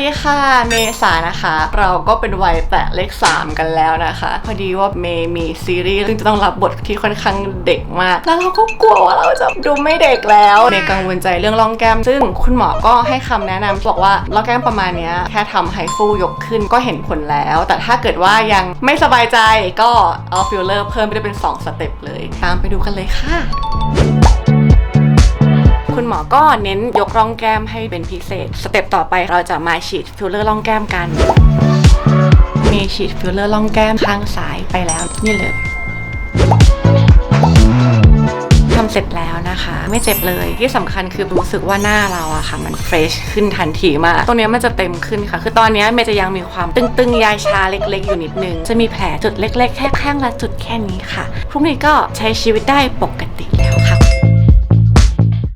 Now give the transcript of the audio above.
ดีค่ะ เมษานะคะ เราก็เป็นวัยแตะเลข 3 กันแล้วนะคะ พอดีว่าเมย์มีซีรีส์ซึ่งจะต้องรับบทที่ค่อนข้างเด็กมาก แล้วเราก็กลัวว่าเราจะดูไม่เด็กแล้วเมย์กังวลใจเรื่องร่องแก้ม ซึ่งคุณหมอก็ให้คำแนะนำบอกว่าร่องแก้มประมาณนี้แค่ทำให้ฟูยกขึ้นก็เห็นผลแล้ว แต่ถ้าเกิดว่ายังไม่สบายใจก็เอาฟิลเลอร์เพิ่มไปได้เป็น 2 สเต็ปเลย ตามไปดูกันเลยค่ะ คุณหมอก็เน้นยกร่องแก้มให้เป็นพิเศษ สเต็ปต่อไปเราจะมาฉีดฟิลเลอร์ร่องแก้มกัน มีฉีดฟิลเลอร์ร่องแก้มข้างซ้ายไปแล้วนี่เลยทำเสร็จแล้วนะคะ ไม่เจ็บเลยที่สำคัญคือรู้สึกว่าหน้าเราอะค่ะ มันเฟรชขึ้นทันทีมากตรงนี้มันจะเต็มขึ้นค่ะ คือตอนนี้เมย์จะยังมีความตึงๆ ยายชาเล็กๆ อยู่นิดนึง จะมีแผลจุดเล็ก ๆ แค่ข้งละจุดแค่นี้ค่ะพรุ่งนี้ก็ใช้ชีวิตได้ปกติแล้ว